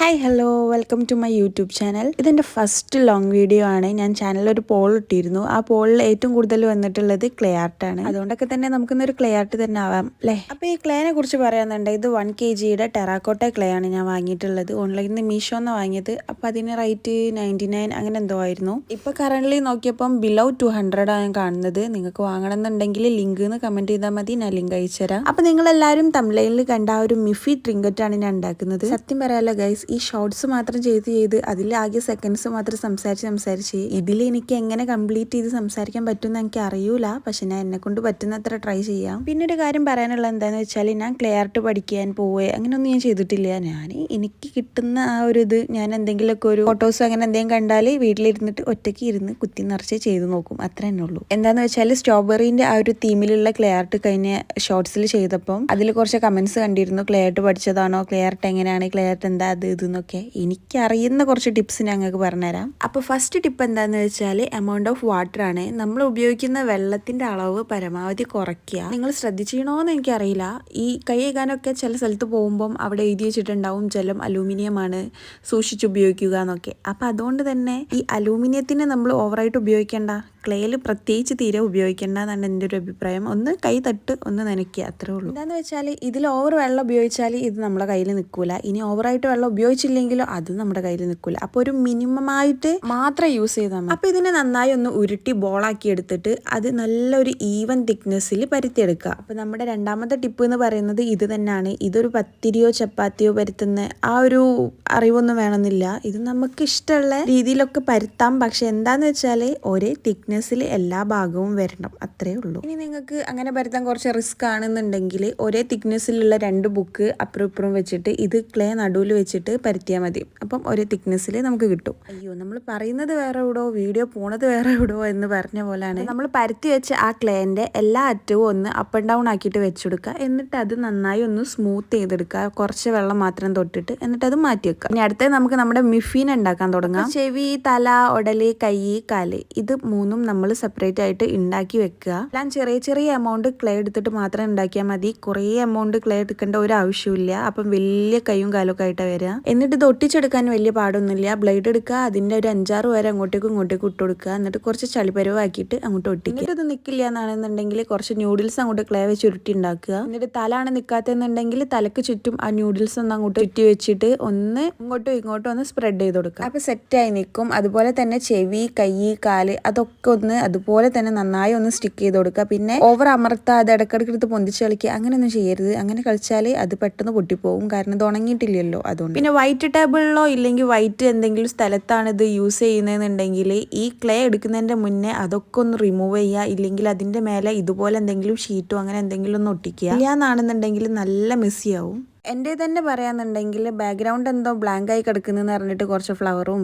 Hi hello welcome to my YouTube channel ഇതെന്റെ first long video ആണ്. ഞാൻ ചാനലിൽ ഒരു പോൾ ഇട്ടിരുന്നു. ആ പോളിൽ ഏറ്റവും കൂടുതൽ വന്നിട്ടുള്ളത് ക്ലേ ആർട്ടാണ് അതുകൊണ്ടൊക്കെ തന്നെ നമുക്കിന്നൊരു ക്ലേ ആർട്ട് തന്നെ ആവാം അല്ലേ? അപ്പോൾ ഈ ക്ലേനെ കുറിച്ച് പറയാന്നുണ്ട് ഇത് വൺ കെ ജിയുടെ ടെറാക്കോട്ട ക്ലേ ആണ് ഞാൻ വാങ്ങിയിട്ടുള്ളത്. ഓൺലൈനിൽ നിന്ന് മീഷോ എന്ന് വാങ്ങിയത്. അപ്പോൾ അതിന് റേറ്റ് നയന്റി നയൻ അങ്ങനെ എന്തോ ആയിരുന്നു. ഇപ്പോൾ കറന്റ്ലി നോക്കിയപ്പം ബിലോ ടു ഹൺഡ്രഡ് ആണ് കാണുന്നത്. നിങ്ങൾക്ക് വാങ്ങണമെന്നുണ്ടെങ്കിൽ ലിങ്ക് എന്ന് കമന്റ് ചെയ്താൽ മതി. ഞാൻ ലിങ്ക് അയച്ചു തരാം അപ്പോൾ നിങ്ങളെല്ലാവരും തമിഴ്നിൽ കണ്ട ആ ഒരു മിഫി ട്രിങ്കറ്റ് ആണ് ഞാൻ ഉണ്ടാക്കുന്നത്. സത്യം പറയാലോ ഗൈസ് ഈ ഷോർട്സ് മാത്രം ചെയ്ത് ചെയ്ത് അതിലാകെ സെക്കൻഡ്സ് മാത്രം സംസാരിച്ച് സംസാരിച്ച് ഇതിൽ എനിക്ക് എങ്ങനെ കംപ്ലീറ്റ് ചെയ്ത് സംസാരിക്കാൻ പറ്റുമെന്ന് എനിക്ക് അറിയൂല. പക്ഷെ ഞാൻ എന്നെ കൊണ്ട് പറ്റുന്നത്ര ട്രൈ ചെയ്യാം. പിന്നെ ഒരു കാര്യം പറയാനുള്ളത് എന്താണെന്ന് വെച്ചാൽ ഞാൻ ക്ലിയർട്ട് പഠിക്കാൻ പോവേ. അങ്ങനെയൊന്നും ഞാൻ ചെയ്തിട്ടില്ല. ഞാൻ എനിക്ക് കിട്ടുന്ന ആ ഒരു ഇത് ഞാൻ എന്തെങ്കിലുമൊക്കെ ഒരു ഫോട്ടോസ് അങ്ങനെ എന്തെങ്കിലും കണ്ടാൽ വീട്ടിലിരുന്നിട്ട് ഒറ്റയ്ക്ക് ഇരുന്ന് കുത്തി നിറച്ച് ചെയ്ത് നോക്കും. അത്ര തന്നെ ഉള്ളൂ. എന്താണെന്ന് വെച്ചാൽ സ്ട്രോബെറിന്റെ ആ ഒരു തീമിലുള്ള ക്ലിയർട്ട് കഴിഞ്ഞ ഷോർട്സിൽ ചെയ്തപ്പം അതിൽ കുറച്ച് കമൻസ് കണ്ടിരുന്നു. ക്ലിയർട്ട് പഠിച്ചതാണോ? ക്ലിയർട്ട് എങ്ങനെയാണ്? ക്ലിയർട്ട് എന്താ അത് ഇത് എന്നൊക്കെ എനിക്കറിയുന്ന കുറച്ച് ടിപ്സ് ഞങ്ങൾക്ക് പറഞ്ഞുതരാം. അപ്പോൾ ഫസ്റ്റ് ടിപ്പ് എന്താണെന്ന് വെച്ചാൽ എമൗണ്ട് ഓഫ് വാട്ടർ ആണ്. നമ്മൾ ഉപയോഗിക്കുന്ന വെള്ളത്തിന്റെ അളവ് പരമാവധി കുറയ്ക്കുക. നിങ്ങൾ ശ്രദ്ധിച്ചിണോന്ന് എനിക്കറിയില്ല. ഈ കൈ കഴുകാനൊക്കെ ചില സ്ഥലത്ത് പോകുമ്പം അവിടെ എഴുതി വെച്ചിട്ടുണ്ടാവും ജലം അലൂമിനിയം ആണ് സൂക്ഷിച്ച് ഉപയോഗിക്കുക എന്നൊക്കെ. അപ്പം അതുകൊണ്ട് തന്നെ ഈ അലൂമിനിയത്തിനെ നമ്മൾ ഓവറായിട്ട് ഉപയോഗിക്കേണ്ട. ക്ലേയിൽ പ്രത്യേകിച്ച് തീരെ ഉപയോഗിക്കേണ്ട എന്നാണ് എന്റെ ഒരു അഭിപ്രായം. ഒന്ന് കൈ തട്ട് ഒന്ന് നനയ്ക്കുക അത്രേ ഉള്ളൂ. എന്താണെന്ന് വെച്ചാൽ ഇതിൽ ഓവർ വെള്ളം ഉപയോഗിച്ചാൽ ഇത് നമ്മുടെ കയ്യിൽ നിൽക്കില്ല ഇനി ഓവറായിട്ട് വെള്ളം ഉപയോഗിച്ചില്ലെങ്കിലോ അത് നമ്മുടെ കയ്യിൽ നിൽക്കില്ല അപ്പോൾ ഒരു മിനിമം ആയിട്ട് മാത്രം യൂസ് ചെയ്താൽ മതി. അപ്പോൾ ഇതിനെ നന്നായി ഒന്ന് ഉരുട്ടി ബോളാക്കി എടുത്തിട്ട് അത് നല്ലൊരു ഈവൻ തിക്നെസ്സിൽ പരുത്തിയെടുക്കുക. അപ്പോൾ നമ്മുടെ രണ്ടാമത്തെ ടിപ്പ് എന്ന് പറയുന്നത് ഇത് തന്നെയാണ്. ഇതൊരു പത്തിരിയോ ചപ്പാത്തിയോ പരുത്തുന്ന ആ ഒരു അറിവൊന്നും വേണമെന്നില്ല. ഇത് നമുക്ക് ഇഷ്ടമുള്ള രീതിയിലൊക്കെ പരുത്താം. പക്ഷെ എന്താന്ന് വെച്ചാൽ ഒരേ തിക്നെസ്സിൽ എല്ലാ ഭാഗവും വരണം. അത്രേ ഉള്ളൂ. ഇനി നിങ്ങൾക്ക് അങ്ങനെ വരുത്താൻ കുറച്ച് റിസ്ക് ആണെന്നുണ്ടെങ്കിൽ ഒരേ തിക്നെസ്സിലുള്ള രണ്ട് ബുക്ക് അപ്പുറം ഇപ്പുറം വെച്ചിട്ട് ഇത് ക്ലേ നടുവിൽ വെച്ചിട്ട് പരത്തിയാൽ മതി. അപ്പം ഒരേ തിക്നെസ്സിൽ നമുക്ക് കിട്ടും. അയ്യോ നമ്മൾ പറയുന്നത് വേറെ എവിടോ വീഡിയോ പോണത് വേറെ എവിടോ എന്ന് പറഞ്ഞ പോലെയാണ് നമ്മൾ പരത്തി വെച്ച് ആ ക്ലേന്റെ എല്ലാ അറ്റവും ഒന്ന് അപ്പ് ആൻഡ് ഡൗൺ ആക്കിയിട്ട് വെച്ചെടുക്കുക. എന്നിട്ട് അത് നന്നായി ഒന്ന് സ്മൂത്ത് ചെയ്തെടുക്കുക. കുറച്ച് വെള്ളം മാത്രം തൊട്ടിട്ട് എന്നിട്ട് അത് മാറ്റി വെക്കുക. ഇനി അടുത്തത് നമുക്ക് നമ്മുടെ മിഫീൻ ഉണ്ടാക്കാൻ തുടങ്ങാം. ചെവി തല ഉടലി കൈ കാൽ. ഇത് മൂന്നും നമ്മൾ സെപ്പറേറ്റ് ആയിട്ട് ഉണ്ടാക്കി വെക്കുക. എല്ലാം ചെറിയ ചെറിയ എമൗണ്ട് ക്ലേ എടുത്തിട്ട് മാത്രം ഉണ്ടാക്കിയാൽ മതി. കുറേ എമൗണ്ട് ക്ലേ എടുക്കേണ്ട ഒരു ആവശ്യമില്ല അപ്പം വലിയ കൈയും കാലൊക്കെ ആയിട്ട് വരിക എന്നിട്ട് ഇത് ഒട്ടിച്ചെടുക്കാൻ വലിയ പാടൊന്നുമില്ല. ബ്ലേഡ് എടുക്കുക. അതിന്റെ ഒരു അഞ്ചാറ് വരെ അങ്ങോട്ടേക്കും ഇങ്ങോട്ടേക്കും ഇട്ട് കൊടുക്കുക. എന്നിട്ട് കുറച്ച് ചളിപരവാക്കിയിട്ട് അങ്ങോട്ട് ഒട്ടിക്കുക. എന്നിട്ട് ഇത് നിൽക്കില്ല എന്നാണെന്നുണ്ടെങ്കിൽ കുറച്ച് ന്യൂഡിൽസ് അങ്ങോട്ട് ക്ലേ വെച്ച് ഉരുട്ടി ഉണ്ടാക്കുക എന്നിട്ട് തലാണ് നിൽക്കാത്തതെന്നുണ്ടെങ്കിൽ തലക്ക് ചുറ്റും ആ ന്യൂഡിൽസ് ഒന്ന് അങ്ങോട്ട് ചുറ്റി വെച്ചിട്ട് ഒന്ന് ഇങ്ങോട്ടും ഇങ്ങോട്ടും ഒന്ന് സ്പ്രെഡ് ചെയ്ത് കൊടുക്കുക. അപ്പോൾ സെറ്റായി നിൽക്കും. അതുപോലെ തന്നെ ചെവി കൈ കാൽ അതൊക്കെ ഒന്ന് അതുപോലെ തന്നെ നന്നായി ഒന്ന് സ്റ്റിക്ക് ചെയ്ത് കൊടുക്കുക. പിന്നെ ഓവർ അമർത്താതെ ഇടക്കിടക്ക് എടുത്ത് പൊന്തിച്ച് കളിക്കുക. അങ്ങനെയൊന്നും ചെയ്യരുത്. അങ്ങനെ കളിച്ചാൽ അത് പെട്ടെന്ന് പൊട്ടിപ്പോകും കാരണം ഇത് ഉണങ്ങിയിട്ടില്ലല്ലോ അതുകൊണ്ട്. പിന്നെ വൈറ്റ് ടേബിളിലോ ഇല്ലെങ്കിൽ വൈറ്റ് എന്തെങ്കിലും സ്ഥലത്താണ് ഇത് യൂസ് ചെയ്യുന്നതെന്നുണ്ടെങ്കിൽ ഈ ക്ലേ എടുക്കുന്നതിന്റെ മുന്നേ അതൊക്കെ ഒന്ന് റിമൂവ് ചെയ്യുക. ഇല്ലെങ്കിൽ അതിന്റെ മേലെ ഇതുപോലെ എന്തെങ്കിലും ഷീറ്റോ അങ്ങനെ എന്തെങ്കിലും ഒന്ന് ഒട്ടിക്കുക. ഇല്ലാന്നാണെന്നുണ്ടെങ്കിൽ നല്ല മെസ്സി ആവും. എന്റെ തന്നെ പറയാന്നുണ്ടെങ്കിൽ ബാക്ക്ഗ്രൗണ്ട് എന്തോ ബ്ലാങ്ക് ആയി കിടക്കുന്നതെന്ന് പറഞ്ഞിട്ട് കുറച്ച് ഫ്ലവറും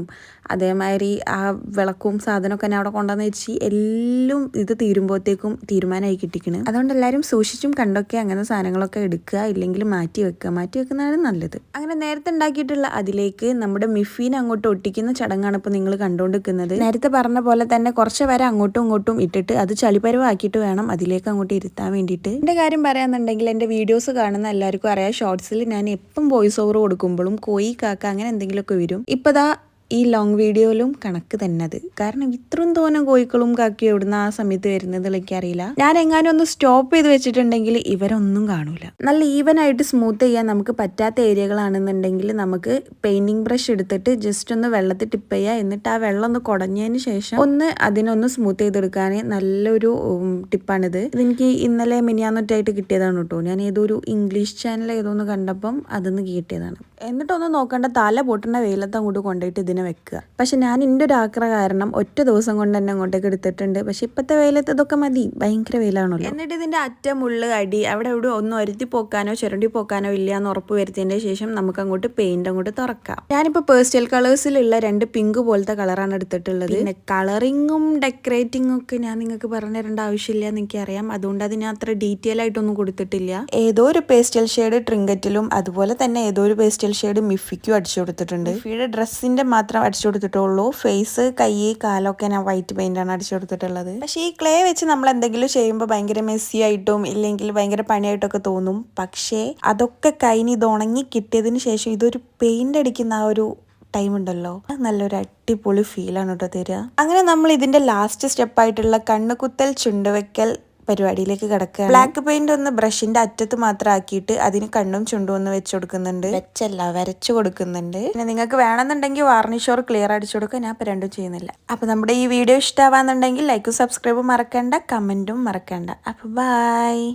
അതേമാതിരി ആ വിളക്കും സാധനമൊക്കെ ഞാൻ അവിടെ കൊണ്ടുവന്ന് വെച്ച് എല്ലാം ഇത് തീരുമ്പോഴത്തേക്കും തീരുമാനമായി കിട്ടിക്കണ്. അതുകൊണ്ട് എല്ലാവരും സൂക്ഷിച്ചും കണ്ടൊക്കെ അങ്ങനെ സാധനങ്ങളൊക്കെ എടുക്കുക ഇല്ലെങ്കിൽ മാറ്റി വെക്കുക. മാറ്റി വെക്കുന്നതാണ് നല്ലത്. അങ്ങനെ നേരത്തെ ഉണ്ടാക്കിയിട്ടുള്ള അതിലേക്ക് നമ്മുടെ മിഫീൻ അങ്ങോട്ട് ഒട്ടിക്കുന്ന ചടങ്ങാണ് ഇപ്പോൾ നിങ്ങൾ കണ്ടുകൊണ്ടിരിക്കുന്നത്. നേരത്തെ പറഞ്ഞ പോലെ തന്നെ കുറച്ച് വരെ അങ്ങോട്ടും ഇങ്ങോട്ടും ഇട്ടിട്ട് അത് ചളിപ്പരവാക്കിയിട്ട് വേണം അതിലേക്ക് അങ്ങോട്ട് ഇരുത്താൻ വേണ്ടിയിട്ട്. എന്റെ കാര്യം പറയാന്നുണ്ടെങ്കിൽ എന്റെ വീഡിയോസ് കാണുന്ന എല്ലാവർക്കും അറിയാം ഷോർട്സിൽ ഞാൻ എപ്പം വോയിസ് ഓവർ കൊടുക്കുമ്പോഴും കോയി കാക്ക അങ്ങനെ എന്തെങ്കിലുമൊക്കെ വരും. ഇപ്പതാ ഈ ലോങ് വീഡിയോയിലും കണക്ക് തന്നെ അത് കാരണം ഇത്രയും തോനം കോഴിക്കളും കാക്കിയും എവിടുന്ന ആ സമയത്ത് വരുന്നത് എനിക്കറിയില്ല ഞാൻ എങ്ങാനും ഒന്ന് സ്റ്റോപ്പ് ചെയ്ത് വെച്ചിട്ടുണ്ടെങ്കിൽ ഇവരൊന്നും കാണൂല. നല്ല ഈവൻ ആയിട്ട് സ്മൂത്ത് ചെയ്യാൻ നമുക്ക് പറ്റാത്ത ഏരിയകളാണെന്നുണ്ടെങ്കിൽ നമുക്ക് പെയിന്റിംഗ് ബ്രഷ് എടുത്തിട്ട് ജസ്റ്റ് ഒന്ന് വെള്ളത്തിൽ ടിപ്പ് ചെയ്യുക എന്നിട്ട് ആ വെള്ളം ഒന്ന് കുടഞ്ഞതിന് ശേഷം ഒന്ന് അതിനൊന്ന് സ്മൂത്ത് ചെയ്തെടുക്കാൻ നല്ലൊരു ടിപ്പാണിത് ഇതെനിക്ക് ഇന്നലെ മിനിയാന്നൊറ്റായിട്ട് കിട്ടിയതാണ് കേട്ടോ. ഞാൻ ഏതോ ഒരു ഇംഗ്ലീഷ് ചാനൽ ഏതോ ഒന്ന് കണ്ടപ്പം അതൊന്ന് കിട്ടിയതാണ്. എന്നിട്ടൊന്നും നോക്കേണ്ട തല പൊട്ടുന്ന വെയിലത്ത് അങ്ങോട്ട് കൊണ്ടുപോയിട്ട് ഇതിനെ വെക്കുക. പക്ഷെ ഞാൻ എന്റെ ഒരു ആക്ര കാരണം ഒറ്റ ദിവസം കൊണ്ട് തന്നെ അങ്ങോട്ടേക്ക് എടുത്തിട്ടുണ്ട്. പക്ഷെ ഇപ്പോഴത്തെ വെയിലത്ത് ഇതൊക്കെ മതി. ഭയങ്കര വെയിലാണല്ലോ. എന്നിട്ട് ഇതിന്റെ അറ്റം മുള്ള് അടി അവിടെ ഇവിടെ ഒന്നും ഒരുത്തി പോക്കാനോ ചുരണ്ടി പോക്കാനോ ഇല്ല എന്ന് ഉറപ്പ് വരുത്തിയതിന്റെ ശേഷം നമുക്ക് അങ്ങോട്ട് പെയിന്റ് അങ്ങോട്ട് തുറക്കാം. ഞാനിപ്പോൾ പേഴ്സ്റ്റൽ കളേഴ്സിലുള്ള രണ്ട് പിങ്ക് പോലത്തെ കളറാണ് എടുത്തിട്ടുള്ളത്. പിന്നെ കളറിങ്ങും ഡെക്കറേറ്റിംഗും ഒക്കെ ഞാൻ നിങ്ങൾക്ക് പറഞ്ഞു തരേണ്ട ആവശ്യമില്ല എന്ന് എനിക്കറിയാം. അതുകൊണ്ട് അത് ഞാൻ അത്ര ഡീറ്റെയിൽ ആയിട്ടൊന്നും കൊടുത്തിട്ടില്ല. ഏതോ ഒരു പേസ്റ്റൽ ഷെയ്ഡ് ട്രിങ്കറ്റിലും അതുപോലെ തന്നെ ഏതോ ഒരു പേസ്റ്റൽ ഷെയ്ഡ് മിഫിക്കും അടിച്ചു കൊടുത്തിട്ടുണ്ട്. മിഫിയുടെ ഡ്രസ്സിന്റെ മാത്രം അടിച്ചു കൊടുത്തിട്ടുള്ളൂ. ഫേസ് കൈ കാലൊക്കെ ഞാൻ വൈറ്റ് പെയിന്റ് ആണ് അടിച്ചു കൊടുത്തിട്ടുള്ളത്. പക്ഷേ ഈ ക്ലേ വെച്ച് നമ്മൾ എന്തെങ്കിലും ചെയ്യുമ്പോൾ ഭയങ്കര മെസ്സി ആയിട്ടും ഇല്ലെങ്കിൽ ഭയങ്കര പണിയായിട്ടൊക്കെ തോന്നും. പക്ഷേ അതൊക്കെ കഴിഞ്ഞ് ഇത് ഉണങ്ങി കിട്ടിയതിന് ശേഷം ഇതൊരു പെയിന്റ് അടിക്കുന്ന ആ ഒരു ടൈം ഉണ്ടല്ലോ. നല്ലൊരു അടിപൊളി ഫീലാണ് കേട്ടോ തരിക. അങ്ങനെ നമ്മൾ ഇതിന്റെ ലാസ്റ്റ് സ്റ്റെപ്പായിട്ടുള്ള കണ്ണുകുത്തൽ ചുണ്ടുവെക്കൽ പരിപാടിയിലേക്ക് കിടക്കുക ബ്ലാക്ക് പെയിന്റ് ഒന്ന് ബ്രഷിന്റെ അറ്റത്ത് മാത്രം ആക്കിയിട്ട് അതിന് കണ്ണും ചുണ്ടും ഒന്ന് വെച്ച് കൊടുക്കുന്നുണ്ട്. വെച്ചല്ല വരച്ചു കൊടുക്കുന്നുണ്ട്. പിന്നെ നിങ്ങൾക്ക് വേണമെന്നുണ്ടെങ്കിൽ വാർണിഷോർ ക്ലിയർ അടിച്ചു കൊടുക്കുക ഞാൻ ഇപ്പൊ രണ്ടും ചെയ്യുന്നില്ല. അപ്പൊ നമ്മുടെ ഈ വീഡിയോ ഇഷ്ടമാവാന്നുണ്ടെങ്കിൽ ലൈക്കും സബ്സ്ക്രൈബും മറക്കണ്ട കമന്റും മറക്കണ്ട. അപ്പൊ ബൈ